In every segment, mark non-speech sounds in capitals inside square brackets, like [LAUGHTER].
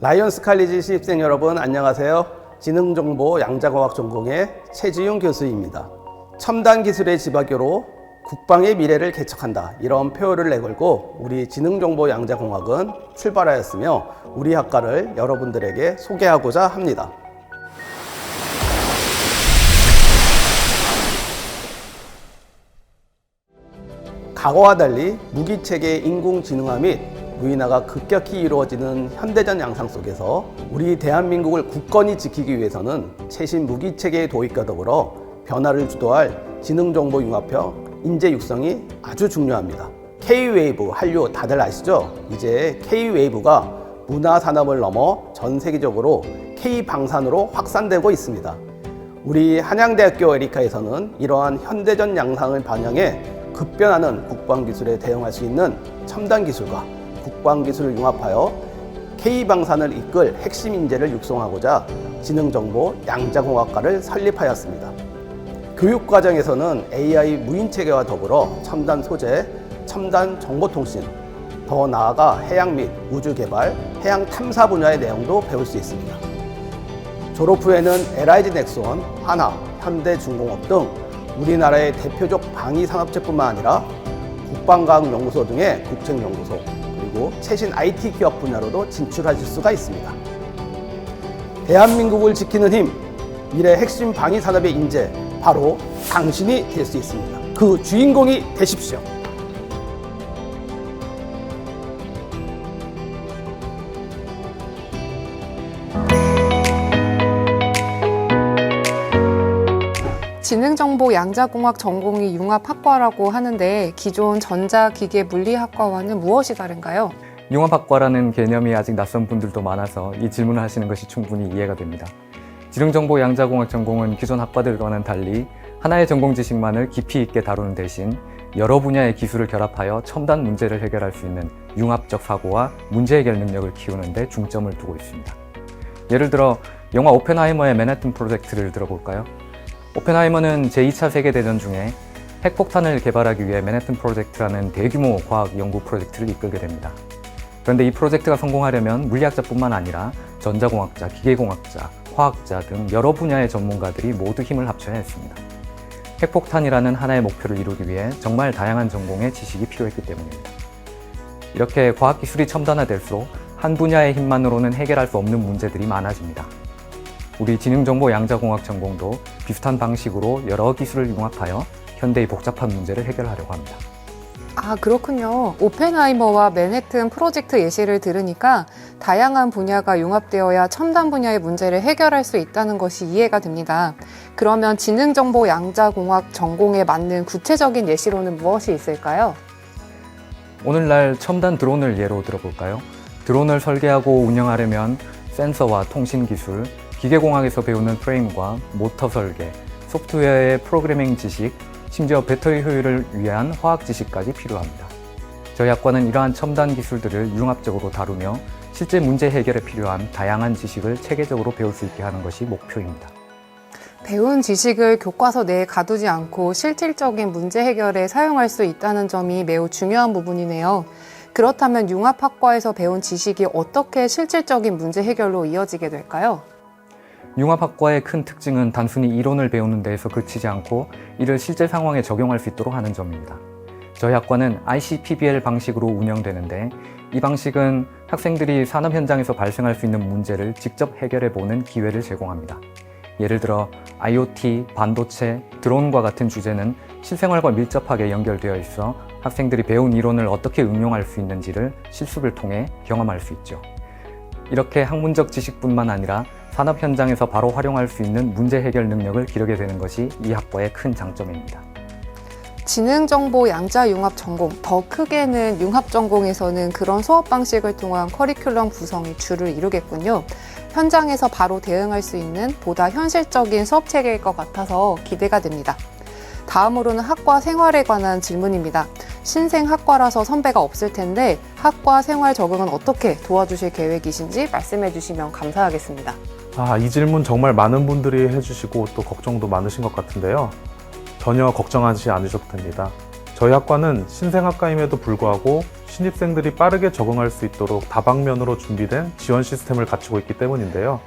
라이언스 칼리지 신입생 여러분 안녕하세요. 지능정보 양자공학 전공의 최지용 교수입니다. 첨단 기술의 지박교로 국방의 미래를 개척한다 이런 표어를 내걸고 우리 지능정보 양자공학은 출발하였으며 우리 학과를 여러분들에게 소개하고자 합니다. 과거와 달리 무기체계 인공지능화 및 무인화가 급격히 이루어지는 현대전 양상 속에서 우리 대한민국을 굳건히 지키기 위해서는 최신 무기체계의 도입과 더불어 변화를 주도할 지능정보융합형 인재 육성이 아주 중요합니다. K-웨이브 한류 다들 아시죠? 이제 K-웨이브가 문화 산업을 넘어 전 세계적으로 K-방산으로 확산되고 있습니다. 우리 한양대학교 에리카에서는 이러한 현대전 양상을 반영해 급변하는 국방 기술에 대응할 수 있는 첨단 기술과 국방기술을 융합하여 K방산을 이끌 핵심 인재를 육성하고자 지능정보 양자공학과를 설립하였습니다. 교육 과정에서는 AI 무인체계와 더불어 첨단 소재, 첨단 정보통신, 더 나아가 해양 및 우주 개발, 해양 탐사 분야의 내용도 배울 수 있습니다. 졸업 후에는 LIG 넥스원, 하나, 현대중공업 등 우리나라의 대표적 방위 산업체뿐만 아니라 국방과학연구소 등의 국책연구소 그리고 최신 IT 기업 분야로도 진출하실 수가 있습니다. 대한민국을 지키는 힘, 미래 핵심 방위 산업의 인재 바로 당신이 될 수 있습니다. 그 주인공이 되십시오. 지능정보 양자공학 전공이 융합학과라고 하는데 기존 전자기계 물리학과와는 무엇이 다른가요? 융합학과라는 개념이 아직 낯선 분들도 많아서 이 질문을 하시는 것이 충분히 이해가 됩니다. 지능정보 양자공학 전공은 기존 학과들과는 달리 하나의 전공 지식만을 깊이 있게 다루는 대신 여러 분야의 기술을 결합하여 첨단 문제를 해결할 수 있는 융합적 사고와 문제 해결 능력을 키우는 데 중점을 두고 있습니다. 예를 들어 영화 오펜하이머의 맨해튼 프로젝트를 들어볼까요? 오펜하이머는 제2차 세계대전 중에 핵폭탄을 개발하기 위해 맨해튼 프로젝트라는 대규모 과학 연구 프로젝트를 이끌게 됩니다. 그런데 이 프로젝트가 성공하려면 물리학자뿐만 아니라 전자공학자, 기계공학자, 화학자 등 여러 분야의 전문가들이 모두 힘을 합쳐야 했습니다. 핵폭탄이라는 하나의 목표를 이루기 위해 정말 다양한 전공의 지식이 필요했기 때문입니다. 이렇게 과학기술이 첨단화될수록 한 분야의 힘만으로는 해결할 수 없는 문제들이 많아집니다. 우리 지능정보 양자공학 전공도 비슷한 방식으로 여러 기술을 융합하여 현대의 복잡한 문제를 해결하려고 합니다. 아, 그렇군요. 오펜하이머와 맨해튼 프로젝트 예시를 들으니까 다양한 분야가 융합되어야 첨단 분야의 문제를 해결할 수 있다는 것이 이해가 됩니다. 그러면 지능정보 양자공학 전공에 맞는 구체적인 예시로는 무엇이 있을까요? 오늘날 첨단 드론을 예로 들어볼까요? 드론을 설계하고 운영하려면 센서와 통신 기술, 기계공학에서 배우는 프레임과 모터 설계, 소프트웨어의 프로그래밍 지식, 심지어 배터리 효율을 위한 화학 지식까지 필요합니다. 저희 학과는 이러한 첨단 기술들을 융합적으로 다루며 실제 문제 해결에 필요한 다양한 지식을 체계적으로 배울 수 있게 하는 것이 목표입니다. 배운 지식을 교과서 내에 가두지 않고 실질적인 문제 해결에 사용할 수 있다는 점이 매우 중요한 부분이네요. 그렇다면 융합학과에서 배운 지식이 어떻게 실질적인 문제 해결로 이어지게 될까요? 융합학과의 큰 특징은 단순히 이론을 배우는 데에서 그치지 않고 이를 실제 상황에 적용할 수 있도록 하는 점입니다. 저희 학과는 ICPBL 방식으로 운영되는데 이 방식은 학생들이 산업 현장에서 발생할 수 있는 문제를 직접 해결해 보는 기회를 제공합니다. 예를 들어 IoT, 반도체, 드론과 같은 주제는 실생활과 밀접하게 연결되어 있어 학생들이 배운 이론을 어떻게 응용할 수 있는지를 실습을 통해 경험할 수 있죠. 이렇게 학문적 지식뿐만 아니라 산업 현장에서 바로 활용할 수 있는 문제 해결 능력을 기르게 되는 것이 이 학과의 큰 장점입니다. 지능정보 양자융합 전공, 더 크게는 융합 전공에서는 그런 수업 방식을 통한 커리큘럼 구성이 주를 이루겠군요. 현장에서 바로 대응할 수 있는 보다 현실적인 수업 체계일 것 같아서 기대가 됩니다. 다음으로는 학과 생활에 관한 질문입니다. 신생 학과라서 선배가 없을 텐데 학과 생활 적응은 어떻게 도와주실 계획이신지 말씀해 주시면 감사하겠습니다. 아, 이 질문 정말 많은 분들이 해주시고 또 걱정도 많으신 것 같은데요. 전혀 걱정하지 않으셔도 됩니다. 저희 학과는 신생학과임에도 불구하고 신입생들이 빠르게 적응할 수 있도록 다방면으로 준비된 지원 시스템을 갖추고 있기 때문인데요.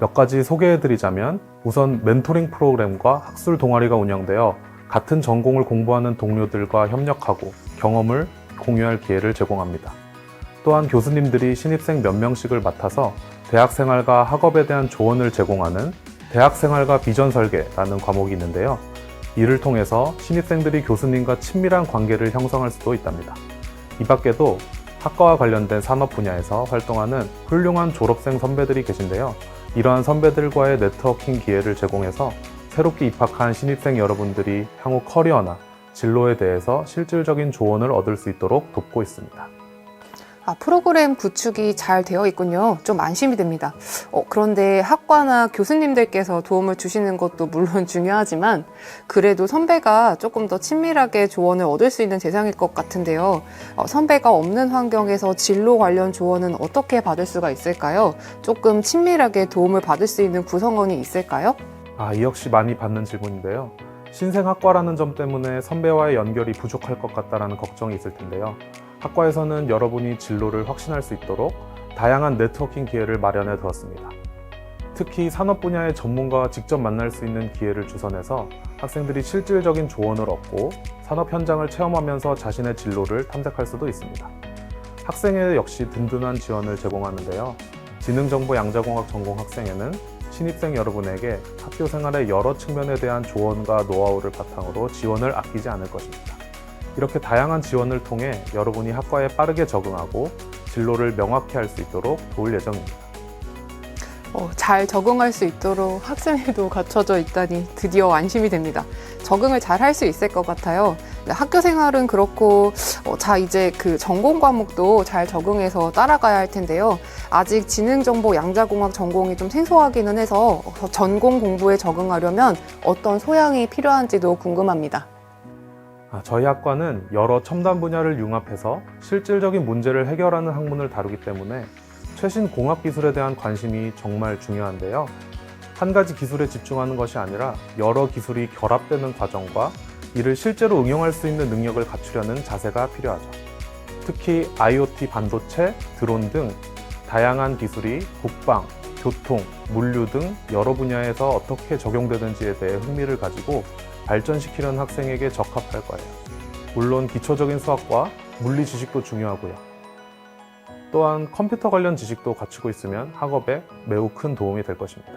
몇 가지 소개해드리자면 우선 멘토링 프로그램과 학술 동아리가 운영되어 같은 전공을 공부하는 동료들과 협력하고 경험을 공유할 기회를 제공합니다. 또한 교수님들이 신입생 몇 명씩을 맡아서 대학 생활과 학업에 대한 조언을 제공하는 대학 생활과 비전 설계라는 과목이 있는데요. 이를 통해서 신입생들이 교수님과 친밀한 관계를 형성할 수도 있답니다. 이 밖에도 학과와 관련된 산업 분야에서 활동하는 훌륭한 졸업생 선배들이 계신데요. 이러한 선배들과의 네트워킹 기회를 제공해서 새롭게 입학한 신입생 여러분들이 향후 커리어나 진로에 대해서 실질적인 조언을 얻을 수 있도록 돕고 있습니다. 아, 프로그램 구축이 잘 되어 있군요. 좀 안심이 됩니다. 어, 그런데 학과나 교수님들께서 도움을 주시는 것도 물론 [LAUGHS] 중요하지만 그래도 선배가 조금 더 친밀하게 조언을 얻을 수 있는 대상일 것 같은데요. 어, 선배가 없는 환경에서 진로 관련 조언은 어떻게 받을 수가 있을까요? 조금 친밀하게 도움을 받을 수 있는 구성원이 있을까요? 아, 이 역시 많이 받는 질문인데요. 신생학과라는 점 때문에 선배와의 연결이 부족할 것 같다라는 걱정이 있을 텐데요. 학과에서는 여러분이 진로를 확신할 수 있도록 다양한 네트워킹 기회를 마련해 두었습니다. 특히 산업 분야의 전문가와 직접 만날 수 있는 기회를 주선해서 학생들이 실질적인 조언을 얻고 산업 현장을 체험하면서 자신의 진로를 탐색할 수도 있습니다. 학생회 역시 든든한 지원을 제공하는데요. 지능정보 양자공학 전공 학생회는 신입생 여러분에게 학교 생활의 여러 측면에 대한 조언과 노하우를 바탕으로 지원을 아끼지 않을 것입니다. 이렇게 다양한 지원을 통해 여러분이 학과에 빠르게 적응하고 진로를 명확히 할 수 있도록 도울 예정입니다. 어, 잘 적응할 수 있도록 학생회도 갖춰져 있다니 드디어 안심이 됩니다. 적응을 잘 할 수 있을 것 같아요. 네, 학교 생활은 그렇고, 어, 자, 이제 그 전공 과목도 잘 적응해서 따라가야 할 텐데요. 아직 지능정보 양자공학 전공이 좀 생소하기는 해서 어, 전공 공부에 적응하려면 어떤 소양이 필요한지도 궁금합니다. 아, 저희 학과는 여러 첨단 분야를 융합해서 실질적인 문제를 해결하는 학문을 다루기 때문에 최신 공학 기술에 대한 관심이 정말 중요한데요. 한 가지 기술에 집중하는 것이 아니라 여러 기술이 결합되는 과정과 이를 실제로 응용할 수 있는 능력을 갖추려는 자세가 필요하죠. 특히 IoT 반도체, 드론 등 다양한 기술이 국방, 교통, 물류 등 여러 분야에서 어떻게 적용되는지에 대해 흥미를 가지고 발전시키려는 학생에게 적합할 거예요. 물론 기초적인 수학과 물리 지식도 중요하고요. 또한 컴퓨터 관련 지식도 갖추고 있으면 학업에 매우 큰 도움이 될 것입니다.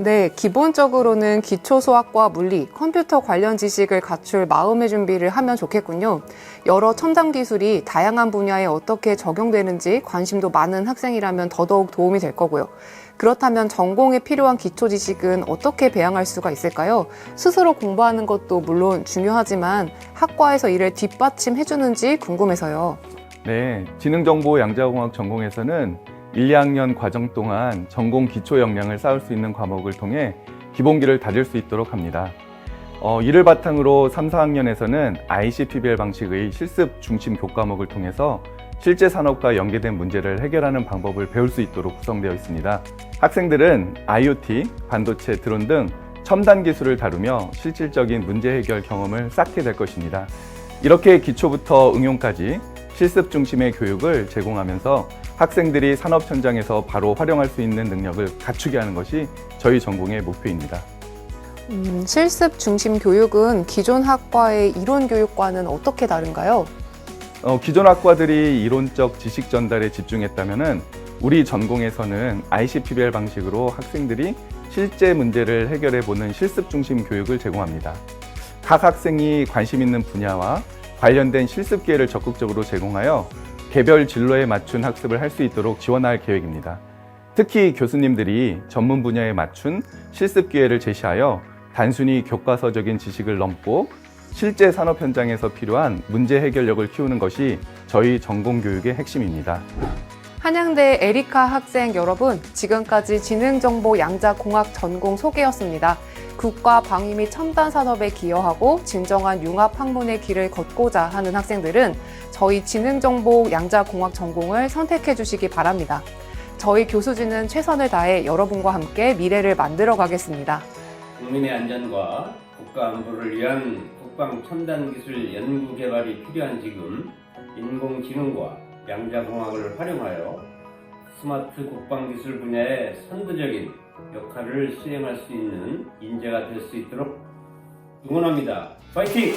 네, 기본적으로는 기초 수학과 물리, 컴퓨터 관련 지식을 갖출 마음의 준비를 하면 좋겠군요. 여러 첨단 기술이 다양한 분야에 어떻게 적용되는지 관심도 많은 학생이라면 더더욱 도움이 될 거고요. 그렇다면 전공에 필요한 기초 지식은 어떻게 배양할 수가 있을까요? 스스로 공부하는 것도 물론 중요하지만 학과에서 이를 뒷받침해주는지 궁금해서요. 네, 지능정보 양자공학 전공에서는 1, 2학년 과정 동안 전공 기초 역량을 쌓을 수 있는 과목을 통해 기본기를 다질 수 있도록 합니다. 어, 이를 바탕으로 3, 4학년에서는 ICPBL 방식의 실습 중심 교과목을 통해서 실제 산업과 연계된 문제를 해결하는 방법을 배울 수 있도록 구성되어 있습니다. 학생들은 IoT, 반도체, 드론 등 첨단 기술을 다루며 실질적인 문제 해결 경험을 쌓게 될 것입니다. 이렇게 기초부터 응용까지 실습 중심의 교육을 제공하면서 학생들이 산업 현장에서 바로 활용할 수 있는 능력을 갖추게 하는 것이 저희 전공의 목표입니다. 음, 실습 중심 교육은 기존 학과의 이론 교육과는 어떻게 다른가요? 어, 기존 학과들이 이론적 지식 전달에 집중했다면 우리 전공에서는 ICPBL 방식으로 학생들이 실제 문제를 해결해 보는 실습 중심 교육을 제공합니다. 각 학생이 관심 있는 분야와 관련된 실습 기회를 적극적으로 제공하여 개별 진로에 맞춘 학습을 할 수 있도록 지원할 계획입니다. 특히 교수님들이 전문 분야에 맞춘 실습 기회를 제시하여 단순히 교과서적인 지식을 넘고 실제 산업 현장에서 필요한 문제 해결력을 키우는 것이 저희 전공 교육의 핵심입니다. 한양대 에리카 학생 여러분, 지금까지 지능정보 양자공학 전공 소개였습니다. 국가 방위 및 첨단 산업에 기여하고 진정한 융합 학문의 길을 걷고자 하는 학생들은 저희 지능정보 양자공학 전공을 선택해 주시기 바랍니다. 저희 교수진은 최선을 다해 여러분과 함께 미래를 만들어 가겠습니다. 국민의 안전과 국가 안보를 위한 국방 첨단 기술 연구 개발이 필요한 지금 인공지능과 양자공학을 활용하여 스마트 국방 기술 분야의 선도적인 역할을 수행할 수 있는 인재가 될 수 있도록 응원합니다. 파이팅!